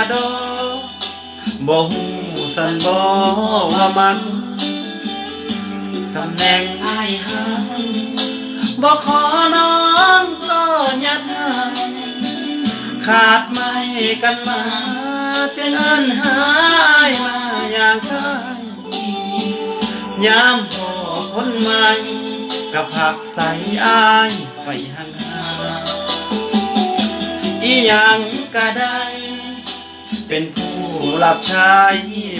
ะดอบ่ฮู้สันบ่ว่ามันตำแหน่งอายหักบ่ขอน้องก็ยัดให้ขาดไม่กันมาจึงเอิ้นหายมาอย่างเคยยามพอคนใหม่กับผักใสอายไปห่างๆอีหยังก็ได้ เป็นผู้รับใช้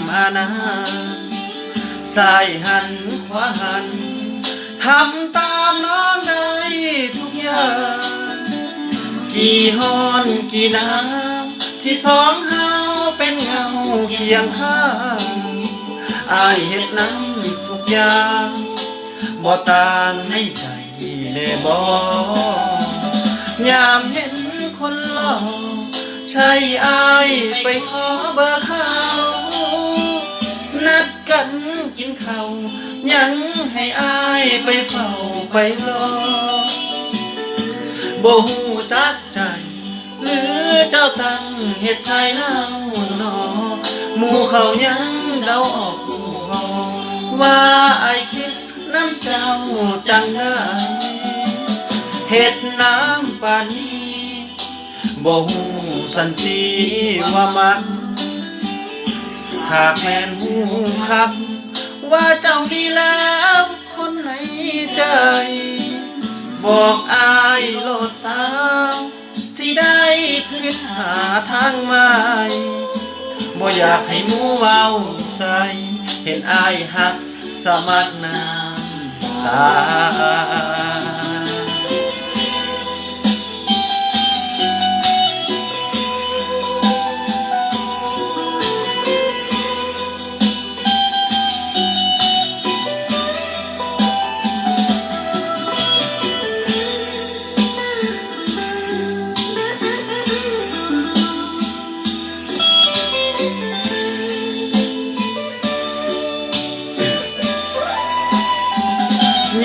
มานานสายหันขวาหันทำตามน้องได้ทุกอย่าง กี่ฮอนกี่น้ำที่สองเฮาเป็นเงาเคียงข้างอายเฮ็ดน้ำทุกอย่างบ่ต่างในใจแน่บ่ยามเห็นคนหล่อ ใช่อายไปขอเบอร์เขา นัดกันกินข้าวยังให้อายไปเฝ้าไปรอบ่ฮู้จักใจ หรือเจ้าตั้งเฮ็ดใส่เล่าหนอหมู่เขายังเดาออกหูงอว่าไอายคิดน้ำเจ้าจังได้เฮ็ดน้ำปานนี้ บ่ฮู้สันติว่ามันหากแม่นหูคัก ว่าเจ้ามีแล้วคนในใจ บอกอายโลดสาว สิได้พิหาทางใหม่บ่อยากให้หมูเว้าใส่เห็นอายหักสมัครน้ำตา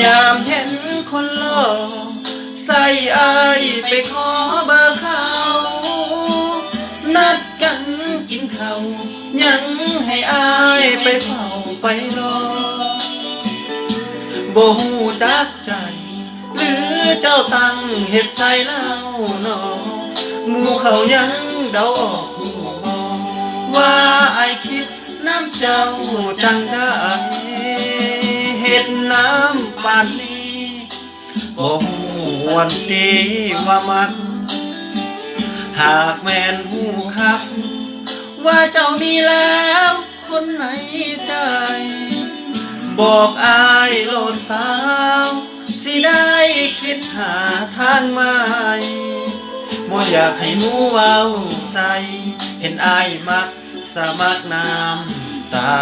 ยามเห็นคนหล่อใส่อายไปขอเบอร์เขา นัดกันกินข้าวยังให้อายไปเฝ้าไปรอบ่ฮู้จักใจ หรือเจ้าตั้งเฮ็ดใส่เล่าหนอหมูเขายังเดาออกหูมองว่าไอคิดน้ำเจ้าจังได้านนี้บ่ฮู้วันตีว่ามัน หากแม่นหูคัก ว่าเจ้ามีแล้วคนในใจ บอกอายโลดสาว สิได้คิดหาทางใหม่บ่อยากให้หมูเว้าใส่เห็นอายมักสมัครน้ำตา